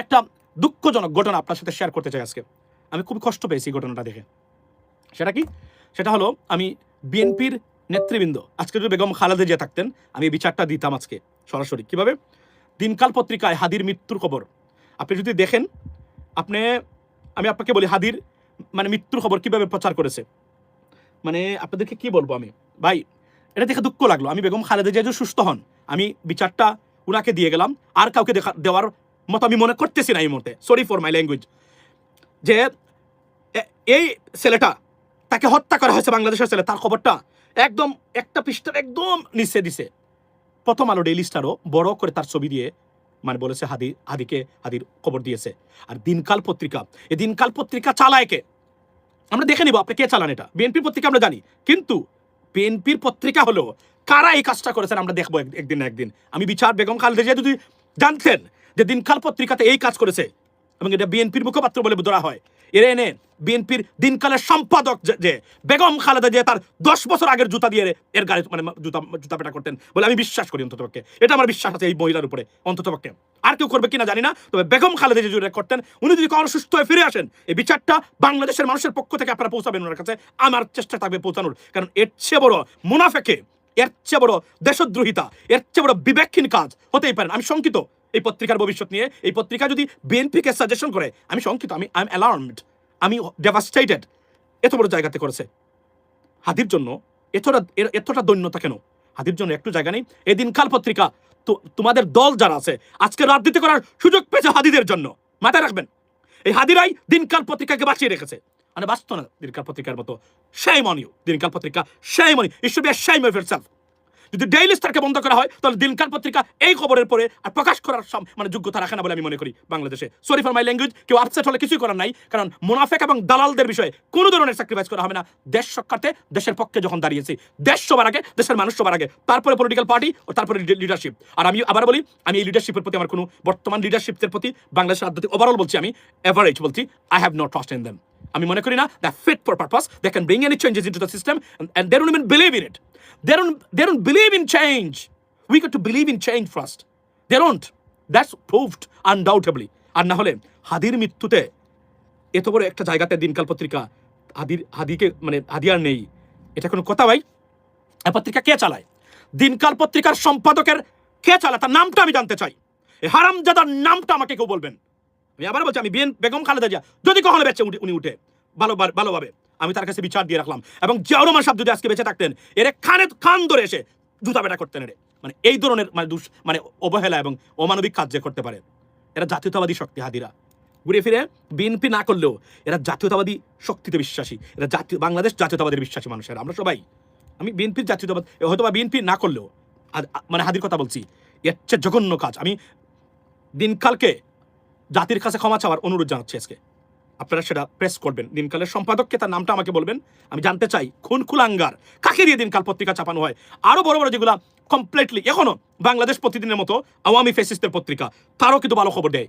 একটা দুঃখজনক ঘটনা আপনার সাথে শেয়ার করতে চাই আজকে। আমি খুব কষ্ট পেয়েছি ঘটনাটা দেখে। সেটা কি? সেটা হলো, আমি বিএনপির নেতৃবৃন্দ আজকে যদি বেগম খালেদা জিয়া থাকতেন, আমি বিচারটা দিতাম আজকে, সরাসরি। কীভাবে? দিনকাল পত্রিকায় হাদির মৃত্যুর খবর। আপনি যদি দেখেন, আপনি, আমি আপনাকে বলি হাদির মানে মৃত্যুর খবর কীভাবে প্রচার করেছে। মানে আপনাদেরকে কি বলব আমি? ভাই, এটা দেখে দুঃখ লাগল। আমি বেগম খালেদা জিয়া সুস্থ হন, আমি বিচারটা উনাকে দিয়ে গেলাম, আর কাউকে দেখা, দেওয়ার মতো আমি মনে করতেছি না এই মুহূর্তে। সরি ফর মাই ল্যাঙ্গুয়েজ যে এই ছেলেটা, তাকে হত্যা করা হয়েছে বাংলাদেশের ছেলে, তার খবরটা একদম একটা পৃষ্ঠার একদম নিচে দিছে। প্রথম আলো ডেইলি স্টারও বড় করে তার ছবি দিয়ে মানে বলেছে হাদি, হাদিকে, হাদির খবর দিয়েছে। আর দিনকাল পত্রিকা, এই দিনকাল পত্রিকা চালায় কে? আমরা দেখে নিব আপনি কে চালান এটা। বিএনপির পত্রিকা আমরা জানি। কিন্তু বিএনপির পত্রিকা হলো, কারা এই কাজটা করেছেন আমরা দেখব এক- একদিন একদিন। আমি বিচার বেগম খালেদা জিয়া যদি জানতেন যে দিনকাল পত্রিকাতে এই কাজ করেছে। এবং এটা বিএনপির মুখপাত্র বলে ধরা হয়। এর এনে বিএনপির দিনকালের সম্পাদক যে- বেগম খালেদা যে তার দশ বছর আগের জুতা দিয়ে এর গায়ে মানে জুতা জুতা পেটা করতেন বলে আমি বিশ্বাস করি অন্ততপক্ষে। এটা আমার বিশ্বাস আছে এই মহিলার উপরে, অন্ততপক্ষে। আর কেউ করবে কিনা জানি না, তবে বেগম খালেদা যে যদি করতেন উনি যদি কখনো সুস্থ হয়ে ফিরে আসেন, এই বিচারটা বাংলাদেশের মানুষের পক্ষ থেকে আপনারা পৌঁছাবেন ওনার কাছে। আমার চেষ্টা থাকবে পৌঁছানোর। কারণ এর চেয়ে বড় মুনাফেকে, এর চেয়ে বড় দেশদ্রোহিতা, এর চেয়ে বড় বিবেকহীন কাজ হতেই পারেন আমি শঙ্কিত। এই পত্রিকার ভবিষ্যৎ নিয়ে, এই পত্রিকা যদি বিএনপিকে সাজেশন করে, আমি শঙ্কিত, আমি আই এম অ্যালার্মড আমি ডেভাস্টেটেড এত বড় জায়গাতে করেছে। হাদির জন্য এতটা এতটা দৈন্যতা কেন? হাদির জন্য একটু জায়গা নেই। এই দিনকাল পত্রিকা, তো, তোমাদের দল যারা আছে, আজকে রাজনীতি করার সুযোগ পেয়েছে হাদিদের জন্য। মাথায় রাখবেন। এই হাদিরাই দিনকাল পত্রিকাকে বাঁচিয়ে রেখেছে। মানে বাঁচত না দিনকাল পত্রিকার মতো। সেই মনিও দিনকাল পত্রিকা সেই মনি ইস্যু বি সেই মনি ফিরসেলফ যদি ডেইলি স্টারকে বন্ধ করা হয়, তাহলে দিনকাল পত্রিকা এই খবরের পরে আর প্রকাশ করার সম- মানে যোগ্যতা রাখে না বলে আমি মনে করি বাংলাদেশে। সরি ফর মাই ল্যাঙ্গুয়েজ কেউ আপসেট হলে কিছুই করার নাই, কারণ মুনাফেক এবং দালালদের বিষয়ে কোনো ধরনের স্যাক্রিফাইস করা হবে না। দেশ সরকারতে দেশের পক্ষে যখন দাঁড়িয়েছি, দেশ সবার আগে, দেশের মানুষ সবার আগে, তারপরে পলিটিক্যাল পার্টি ও তারপরে লিডারশিপ আর আমি আবার বলি, আমি এই লিডারশিপের প্রতি আমার কোনো বর্তমান লিডারশিপের প্রতি বাংলাদেশের রাজনীতি ওভারঅল বলছি আমি এভারেজ বলছি I have no trust in them আমি মনে করি না the fit for purpose they can bring any changes in to the system and they don't even believe in it don't, they don't believe in change. We got to believe in change first. They don't. That's proved undoubtedly. আর না হলে হাদির মৃত্যুতে এত বড় একটা জায়গাতে দিনকাল পত্রিকা হাদির হাদিকে মানে হাদি আর নেই এটা কোনো কথা ভাই এ পত্রিকা কে চালায় দিনকাল পত্রিকার সম্পাদকের কে চালায় তার নামটা আমি জানতে চাই হারামজাদার নামটা আমাকে কেউ বলবেন আমি আবার বলছি, আমি বিএন বেগম খালেদা জিয়া, যদি কখনো বেঁচে উনি উঠে, ভালো ভালোভাবে, আমি তার কাছে বিচার দিয়ে রাখলাম। এবং জিয়াউর রহমান সাহেব যদি আজকে বেঁচে থাকতেন, এরে খানে খান ধরে এসে জুতা বেটা করতেন এরে। মানে এই ধরনের মানে দুষ মানে অবহেলা এবং অমানবিক কাজ যে করতে পারে, এরা জাতীয়তাবাদী শক্তি হাদিরা। ঘুরে ফিরে, বিএনপি না করলেও এরা জাতীয়তাবাদী শক্তিতে বিশ্বাসী। এরা জাতীয় বাংলাদেশ জাতীয়তাবাদের বিশ্বাসী মানুষের, আমরা সবাই। আমি বিএনপির জাতীয়তাবাদ হয়তো বা বিএনপি না করলেও মানে হাদির কথা বলছি, এর চেয়ে জঘন্য কাজ। আমি দিনকালকে জাতির কাছে ক্ষমা চাওয়ার অনুরোধ জানাচ্ছি আজকে। আপনারা সেটা প্রেস করবেন। দিনকালের সম্পাদককে তার নামটা আমাকে বলবেন। আমি জানতে চাই, খুন, খুলাঙ্গার, কাকে দিয়ে দিনকাল পত্রিকা চাপানো হয়? আরও বড় বড় যেগুলো কমপ্লিটলি এখনও বাংলাদেশ প্রতিদিনের মতো আওয়ামী ফেসিস্টের পত্রিকা, তারও কিন্তু ভালো খবর দেয়।